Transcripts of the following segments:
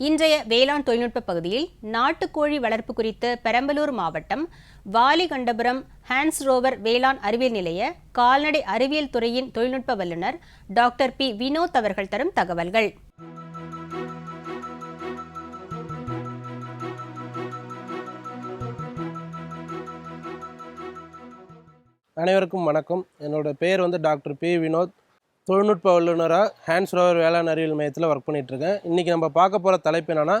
இன்றைய வேளாண் தொழில்நுட்ப பகுதியில் நாட்டுக்கோழி வளர்ப்பு குறித்து பெரம்பலூர் மாவட்டம் வாலிகண்டபுரம் ஹான்ஸ் ரோவர் வேளாண் அறிவியல் நிலைய கால்நடை அறிவியல் துறையின் தொழில்நுட்ப வல்லுநர் டாக்டர் பி. வினோத் அவர்கள் தரும் தகவல்கள். அனைவருக்கும் வணக்கம். என்னோட பேர் வந்து டாக்டர் பி. வினோத். தொழில்நுட்ப வல்லுநராக ஹேண்ட்ஸ் ரோவர் வேளாண் அறிவியல் மையத்தில் ஒர்க் பண்ணிகிட்ருக்கேன் இன்றைக்கி நம்ம பார்க்க போகிற தலைப்பு என்னென்னா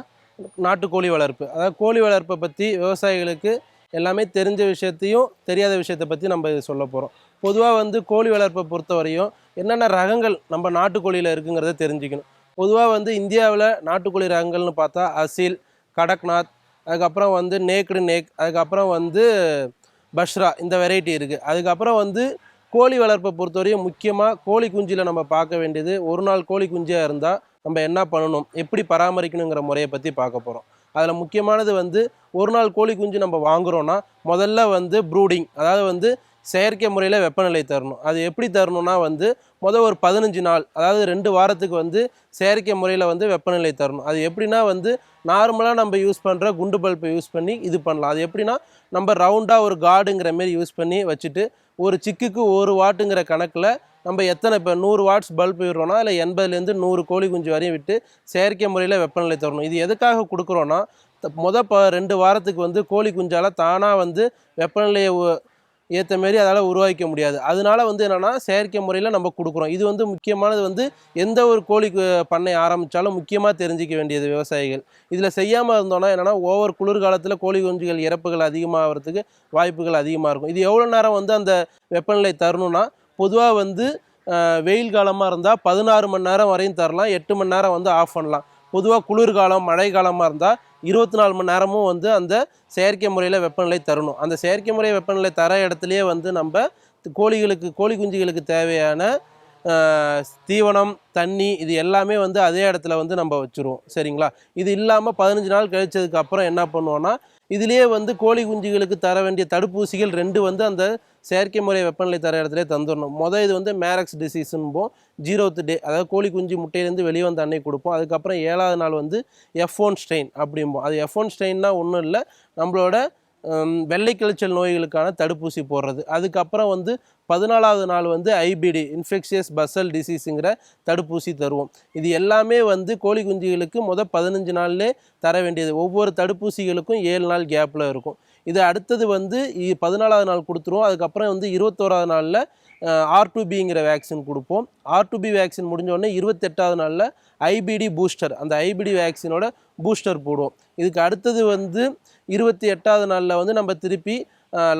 நாட்டுக்கோழி வளர்ப்பு. அதாவது கோழி வளர்ப்பை பற்றி விவசாயிகளுக்கு எல்லாமே தெரிஞ்ச விஷயத்தையும் தெரியாத விஷயத்தை பற்றி நம்ம இது சொல்ல போகிறோம் பொதுவாக வந்து கோழி வளர்ப்பை பொறுத்தவரையும் என்னென்ன ரகங்கள் நம்ம நாட்டுக்கோழியில் இருக்குங்கிறத தெரிஞ்சுக்கணும். பொதுவாக வந்து இந்தியாவில் நாட்டுக்கோழி ரகங்கள்னு பார்த்தா அசில் கடக்நாத் அதுக்கப்புறம் வந்து நேக்டு நேக் அதுக்கப்புறம் வந்து பஷ்ரா இந்த வெரைட்டி இருக்குது அதுக்கப்புறம் வந்து கோழி வளர்ப்பை பொறுத்தவரையும் முக்கியமாக கோழி குஞ்சில் நம்ம பார்க்க வேண்டியது ஒரு நாள் கோழி குஞ்சியாக இருந்தால் நம்ம என்ன பண்ணணும் எப்படி பராமரிக்கணுங்கிற முறையை பற்றி பார்க்க போகிறோம் அதில் முக்கியமானது வந்து ஒரு நாள் கோழி குஞ்சு நம்ம வாங்குறோன்னா முதல்ல வந்து ப்ரூடிங் அதாவது வந்து செயற்கை முறையில் வெப்பநிலை தரணும். அது எப்படி தரணும்னா வந்து மொதல் ஒரு பதினஞ்சு நாள் அதாவது ரெண்டு வாரத்துக்கு வந்து செயற்கை முறையில் வந்து வெப்பநிலை தரணும். அது எப்படின்னா வந்து நார்மலாக நம்ம யூஸ் பண்ணுற குண்டு பல்பை யூஸ் பண்ணி இது பண்ணலாம். அது எப்படின்னா நம்ம ரவுண்டாக ஒரு கார்டுங்கிற மாரி யூஸ் பண்ணி வச்சுட்டு ஒரு சிக்குக்கு ஒரு வாட்டுங்கிற கணக்கில் நம்ம எத்தனை இப்போ நூறு வாட்ஸ் பல்ப் விடுறோன்னா இல்லை எண்பதுலேருந்து நூறு கோழி குஞ்சு வரையும் விட்டு செயற்கை முறையில் வெப்பநிலை தரணும். இது எதுக்காக கொடுக்குறோன்னா மொதல் ப ரெண்டு வாரத்துக்கு வந்து கோழி குஞ்சால் தானாக வந்து வெப்பநிலையை ஏற்ற மாரி அதால் உருவாக்க முடியாது. அதனால வந்து என்னென்னா செயற்கை முறையில் நம்ம கொடுக்குறோம். இது வந்து முக்கியமானது வந்து எந்த ஒரு கோழி பண்ணை ஆரம்பித்தாலும் முக்கியமாக தெரிஞ்சிக்க வேண்டியது விவசாயிகள். இதில் செய்யாமல் இருந்தோம்னா என்னென்னா ஓவர் குளிர்காலத்தில் கோழி குஞ்சுகள் இறப்புகள் அதிகமாகிறதுக்கு வாய்ப்புகள் அதிகமாக இருக்கும். இது எவ்வளோ நேரம் வந்து அந்த வெப்பநிலை தரணும்னா பொதுவாக வந்து வெயில் காலமாக இருந்தால் பதினாறு மணி நேரம் வரையும் தரலாம். எட்டு மணி நேரம் வந்து ஆஃப் பண்ணலாம். பொதுவாக குளிர்காலம் மழை காலமாக இருந்தால் இருபத்தி நாலு மணி நேரமும் வந்து அந்த செயற்கை முறையில் வெப்பநிலை தரணும். அந்த செயற்கை முறை வெப்பநிலை தர இடத்துலையே வந்து நம்ம கோழிகளுக்கு கோழி குஞ்சுகளுக்கு தேவையான தீவனம் தண்ணி இது எல்லாமே வந்து அதே இடத்துல வந்து நம்ம வச்சுருவோம். சரிங்களா? இது இல்லாமல் பதினஞ்சு நாள் கழிச்சதுக்கு அப்புறம் என்ன பண்ணுவோன்னா இதுலேயே வந்து கோழி குஞ்சுகளுக்கு தர வேண்டிய தடுப்பூசிகள் ரெண்டு வந்து அந்த செயற்கை முறை வெப்பநிலை தர இடத்துல தந்துடணும் மொதல் இது வந்து மேரக்ஸ் டிசீஸ்ன்போம் ஜீரோத்து டே அதாவது கோழி குஞ்சு முட்டையிலேருந்து வெளியே வந்த அன்னைக்கு கொடுப்போம். அதுக்கப்புறம் ஏழாவது நாள் வந்து எஃப் ஒன் ஸ்ட்ரெயின் அப்படிம்போம். அது எஃப் ஒன் ஸ்ட்ரெயின்னா ஒன்றும் இல்லை நம்மளோட வெள்ளை கிளைச்சல் நோய்களுக்கான தடுப்பூசி போடுறது. அதுக்கப்புறம் வந்து பதினாலாவது நாள் வந்து ஐபிடி இன்ஃபெக்ஷியஸ் பசல் டிசீஸுங்கிற தடுப்பூசி தருவோம். இது எல்லாமே வந்து கோழி குஞ்சுகளுக்கு மொதல் பதினஞ்சு நாள்லே தர வேண்டியது. ஒவ்வொரு தடுப்பூசிகளுக்கும் ஏழு நாள் கேப்பில் இருக்கும். இது அடுத்தது வந்து பதினாலாவது நாள் கொடுத்துருவோம். அதுக்கப்புறம் வந்து இருபத்தோராவது நாளில் ஆர் டு பிங்கிற வேக்சின் கொடுப்போம். ஆர் டு பி வேக்சின் முடிஞ்சோடனே இருபத்தெட்டாவது நாளில் ஐபிடி பூஸ்டர் அந்த ஐபிடி வேக்சினோட பூஸ்டர் போடுவோம். இதுக்கு அடுத்தது வந்து இருபத்தி எட்டாவது நாளில் வந்து நம்ம திருப்பி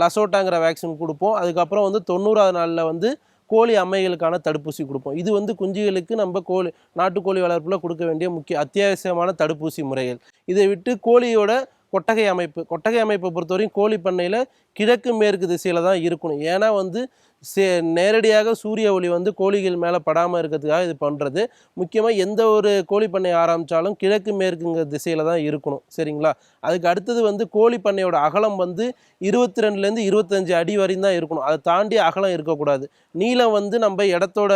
லசோட்டாங்கிற வேக்சின் கொடுப்போம். அதுக்கப்புறம் வந்து தொண்ணூறாவது நாளில் வந்து கோழி அம்மைகளுக்கான தடுப்பூசி கொடுப்போம். இது வந்து குஞ்சுகளுக்கு நம்ம கோழி நாட்டுக்கோழி வளர்ப்பில் கொடுக்க வேண்டிய முக்கிய அத்தியாவசியமான தடுப்பூசி முறைகள். இதை விட்டு கோழியோட கொட்டகை அமைப்பு. கொட்டகை அமைப்பை பொறுத்தவரையும் கோழி பண்ணையில் கிழக்கு மேற்கு திசையில் தான் இருக்கணும். ஏன்னா வந்து சே நேரடியாக சூரிய ஒளி வந்து கோழிகள் மேலே படாமல் இருக்கிறதுக்காக இது பண்ணுறது முக்கியமாக எந்த ஒரு கோழி பண்ணை ஆரம்பித்தாலும் கிழக்கு மேற்குங்கிற திசையில் தான் இருக்கணும். சரிங்களா? அதுக்கு அடுத்தது வந்து கோழி பண்ணையோட அகலம் வந்து இருபத்தி ரெண்டுலேருந்து இருபத்தஞ்சு அடி வரையும் தான் இருக்கணும். அதை தாண்டி அகலம் இருக்கக்கூடாது. நீளம் வந்து நம்ம இடத்தோட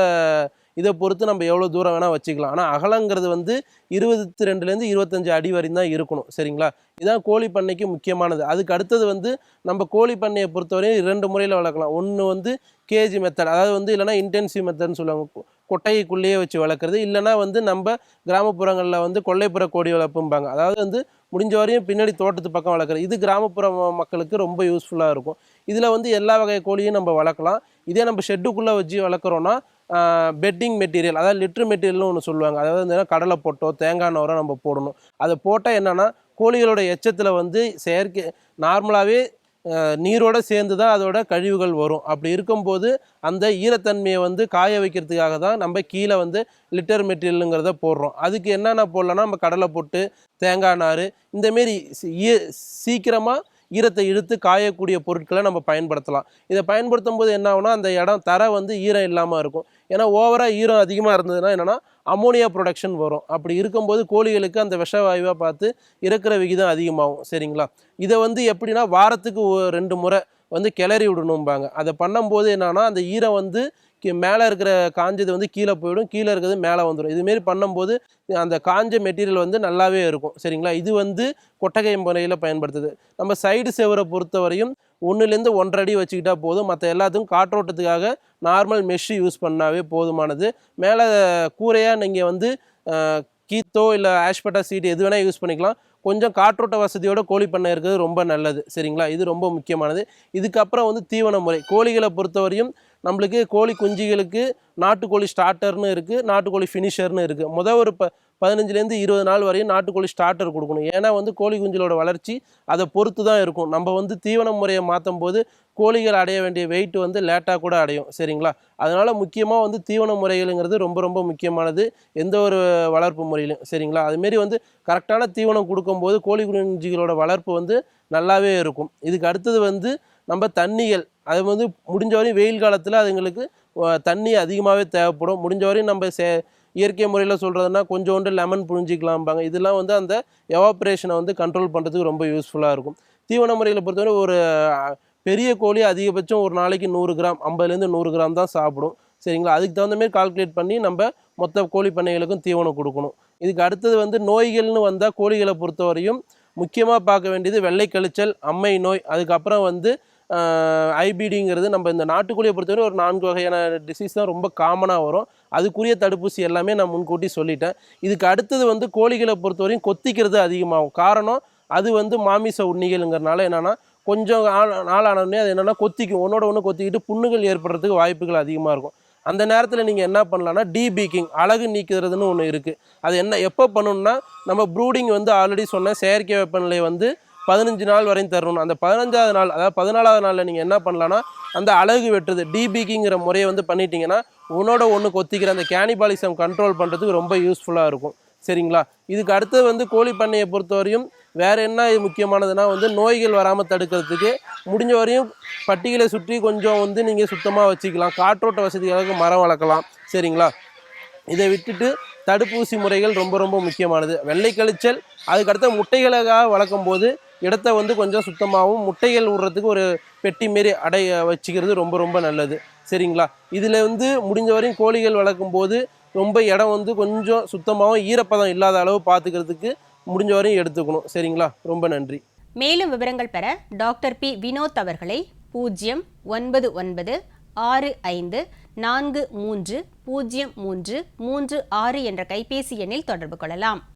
இதை பொறுத்து நம்ம எவ்வளோ தூரம் வேணால் வச்சுக்கலாம். ஆனால் அகலங்கிறது வந்து இருபத்தி ரெண்டுலேருந்து இருபத்தஞ்சு அடி வரையும் தான் இருக்கணும். சரிங்களா? இதுதான் கோழி பண்ணைக்கு முக்கியமானது. அதுக்கு அடுத்தது வந்து நம்ம கோழி பண்ணையை பொறுத்தவரையும் இரண்டு முறையில் வளர்க்கலாம். ஒன்று வந்து கேஜி மெத்தட் அதாவது வந்து இல்லைனா இன்டென்சிவ் மெத்தட்னு சொல்லுவாங்க. கொட்டைக்குள்ளேயே வச்சு வளர்க்குறது. இல்லைனா வந்து நம்ம கிராமப்புறங்களில் வந்து கொல்லைப்புற கோழி வளர்ப்பும்பாங்க. அதாவது வந்து முடிஞ்ச வரையும் பின்னாடி தோட்டத்து பக்கம் வளர்க்குறது. இது கிராமப்புற மக்களுக்கு ரொம்ப யூஸ்ஃபுல்லாக இருக்கும். இதில் வந்து எல்லா வகை கோழியும் நம்ம வளர்க்கலாம். இதே நம்ம ஷெட்டுக்குள்ளே வச்சு வளர்க்குறோன்னா பெட்டிங் மெட்டீரியல் அதாவது லிட்ரு மெட்டீரியல்னு ஒன்று சொல்லுவாங்க. அதாவது வந்து கடலை போட்டோ தேங்காய் நோரோ நம்ம போடணும். அதை போட்டால் என்னென்னா கோழிகளோட எச்சத்தில் வந்து செயற்கை நார்மலாகவே நீரோட சேர்ந்து தான் அதோட கழிவுகள் வரும். அப்படி இருக்கும்போது அந்த ஈரத்தன்மையை வந்து காய வைக்கிறதுக்காக தான் நம்ம கீழே வந்து லிட்டர் மெட்டீரியலுங்கிறத போடுறோம். அதுக்கு என்னென்ன போடலாம்னா நம்ம கடலை போட்டு தேங்காய் நார் இந்தமாரி சீக்கிரமாக ஈரத்தை இழுத்து காயக்கூடிய பொருட்களை நம்ம பயன்படுத்தலாம். இதை பயன்படுத்தும் போது என்ன அந்த இடம் தர வந்து ஈரம் இல்லாமல் இருக்கும். ஏன்னா ஓவராக ஈரம் அதிகமாக இருந்ததுன்னா என்னென்னா அமோனியா ப்ரொடக்ஷன் வரும். அப்படி இருக்கும்போது கோழிகளுக்கு அந்த விஷவாயுவாக பார்த்து இறக்குற விகிதம் அதிகமாகும். சரிங்களா? இதை வந்து எப்படின்னா வாரத்துக்கு ரெண்டு முறை வந்து கிளறி விடணும்பாங்க. அதை பண்ணும்போது என்னென்னா அந்த ஈரம் வந்து மேலே இருக்கிற காஞ்சது வந்து கீழே போயிடும். கீழே இருக்கிறது மேலே வந்துடும் இதுமாரி பண்ணும்போது அந்த காஞ்ச மெட்டீரியல் வந்து நல்லாவே இருக்கும். சரிங்களா? இது வந்து கொட்டகை முறையில் பயன்படுத்துது. நம்ம சைடு செவரை பொறுத்தவரையும் ஒன்றுலேருந்து ஒன்றரை அடி வச்சுக்கிட்டா போதும். மற்ற எல்லாத்துக்கும் காற்றோட்டத்துக்காக நார்மல் மெஷ்ஷு யூஸ் பண்ணாவே போதுமானது. மேலே கூரையாக நீங்கள் வந்து கீத்தோ இல்லை ஆஷ்பட்டா சீட் எது வேணால் யூஸ் பண்ணிக்கலாம். கொஞ்சம் காற்றோட்ட வசதியோட கோழி பண்ணை இருக்கிறது ரொம்ப நல்லது. சரிங்களா? இது ரொம்ப முக்கியமானது. இதுக்கப்புறம் வந்து தீவன முறை. கோழிகளை பொறுத்தவரையும் நம்மளுக்கு கோழி குஞ்சுகளுக்கு நாட்டுக்கோழி ஸ்டார்டர்னு இருக்குது நாட்டுக்கோழி ஃபினிஷர்னு இருக்குது முத ஒரு ப பதினஞ்சுலேருந்து இருபது நாள் வரையும் நாட்டுக்கோழி ஸ்டார்டர் கொடுக்கணும். ஏன்னா வந்து கோழி குஞ்சுகளோட வளர்ச்சி அதை பொறுத்து தான் இருக்கும். நம்ம வந்து தீவன முறையை மாற்றும் போது கோழிகள் அடைய வேண்டிய வெயிட் வந்து லேட்டாக கூட அடையும். சரிங்களா? அதனால் முக்கியமாக வந்து தீவன முறைகளுங்கிறது ரொம்ப ரொம்ப முக்கியமானது எந்த ஒரு வளர்ப்பு முறையிலும். சரிங்களா? அதுமாரி வந்து கரெக்டான தீவனம் கொடுக்கும்போது கோழி குஞ்சுகளோட வளர்ப்பு வந்து நல்லாவே இருக்கும். இதுக்கு அடுத்தது வந்து நம்ம தண்ணிகள். அது வந்து முடிஞ்ச வரையும் வெயில் காலத்தில் அதுங்களுக்கு தண்ணி அதிகமாகவே தேவைப்படும். முடிஞ்ச வரையும் நம்ம சே இயற்கை முறையில் சொல்கிறதுனா கொஞ்சோண்டு லெமன் புழிஞ்சிக்கலாம்பாங்க. இதெல்லாம் வந்து அந்த எவாப்ரேஷனை வந்து கண்ட்ரோல் பண்ணுறதுக்கு ரொம்ப யூஸ்ஃபுல்லாக இருக்கும். தீவன முறையில் பொறுத்தவரை ஒரு பெரிய கோழி அதிகபட்சம் ஒரு நாளைக்கு நூறு கிராம் ஐம்பதுலேருந்து நூறு கிராம் தான் சாப்பிடும். சரிங்களா? அதுக்கு தகுந்த மாதிரி கால்குலேட் பண்ணி நம்ம மொத்த கோழி பண்ணைகளுக்கும் தீவனம் கொடுக்கணும். இதுக்கு அடுத்தது வந்து நோய்கள்னு வந்தால் கோழிகளை பொறுத்தவரையும் முக்கியமாக பார்க்க வேண்டியது வெள்ளை கழிச்சல் அம்மை நோய் அதுக்கப்புறம் வந்து ஐபிடிங்கிறது நம்ம இந்த நாட்டுக்கோழியை பொறுத்தவரை ஒரு நான்கு வகையான டிசீஸ் தான் ரொம்ப காமனாக வரும். அதுக்குரிய தடுப்பூசி எல்லாமே நான் முன்கூட்டி சொல்லிட்டேன். இதுக்கு அடுத்தது வந்து கோழிகளை பொறுத்தவரையும் கொத்திக்கிறது அதிகமாகும். காரணம் அது வந்து மாமிச உண்ணிகள்ங்கிறனால என்னென்னா கொஞ்சம் நாள் ஆனோடனே அது என்னென்னா கொத்திக்கும். ஒன்றோட ஒன்று கொத்திக்கிட்டு புண்ணுகள் ஏற்படுறதுக்கு வாய்ப்புகள் அதிகமாக இருக்கும். அந்த நேரத்தில் நீங்கள் என்ன பண்ணலாம்னா டீபீக்கிங் அழகு நீக்குறதுன்னு ஒன்று இருக்குது அது என்ன எப்போ பண்ணணும்னா நம்ம ப்ரூடிங் வந்து ஆல்ரெடி சொன்ன செயற்கை வெப்பநிலை வந்து பதினஞ்சு நாள் வரையும் தரணும். அந்த பதினஞ்சாவது நாள் அதாவது பதினாலாவது நாளில் நீங்கள் என்ன பண்ணலான்னா அந்த அழகு வெட்டுறது டிபிக்கிங்கிற முறையை வந்து பண்ணிட்டீங்கன்னா உன்னோட ஒன்று கொத்திக்கிற அந்த கேனிபாலிசம் கண்ட்ரோல் பண்ணுறதுக்கு ரொம்ப யூஸ்ஃபுல்லாக இருக்கும். சரிங்களா? இதுக்கு அடுத்தது வந்து கோழி பண்ணையை பொறுத்தவரையும் வேறு என்ன இது முக்கியமானதுன்னா வந்து நோய்கள் வராமல் தடுக்கிறதுக்கு முடிஞ்ச வரையும் பட்டிகளை சுற்றி கொஞ்சம் வந்து நீங்கள் சுத்தமாக வச்சுக்கலாம். காற்றோட்ட வசதிகளுக்கு மரம் வளர்க்கலாம். சரிங்களா? இதை விட்டுட்டு தடுப்பூசி முறைகள் ரொம்ப ரொம்ப முக்கியமானது. வெள்ளை கழிச்சல் அதுக்கடுத்த முட்டைகளுக்காக வளர்க்கும் போது இடத்த வந்து கொஞ்சம் சுத்தமாகவும் முட்டைகள் விடுறதுக்கு ஒரு பெட்டி மாரி அடைய வச்சுக்கிறது ரொம்ப ரொம்ப நல்லது. சரிங்களா? இதில் வந்து முடிஞ்ச வரையும் கோழிகள் வளர்க்கும் போது ரொம்ப இடம் வந்து கொஞ்சம் சுத்தமாகவும் ஈரப்பதம் இல்லாத அளவு பார்த்துக்கிறதுக்கு முடிஞ்ச வரையும் எடுத்துக்கணும். சரிங்களா? ரொம்ப நன்றி. மேலும் விவரங்கள் பெற டாக்டர் பி. வினோத் அவர்களை பூஜ்ஜியம் ஒன்பது ஒன்பது ஆறு ஐந்து நான்கு மூன்று பூஜ்ஜியம் மூன்று மூன்று ஆறு என்ற கைபேசி எண்ணில் தொடர்பு கொள்ளலாம்.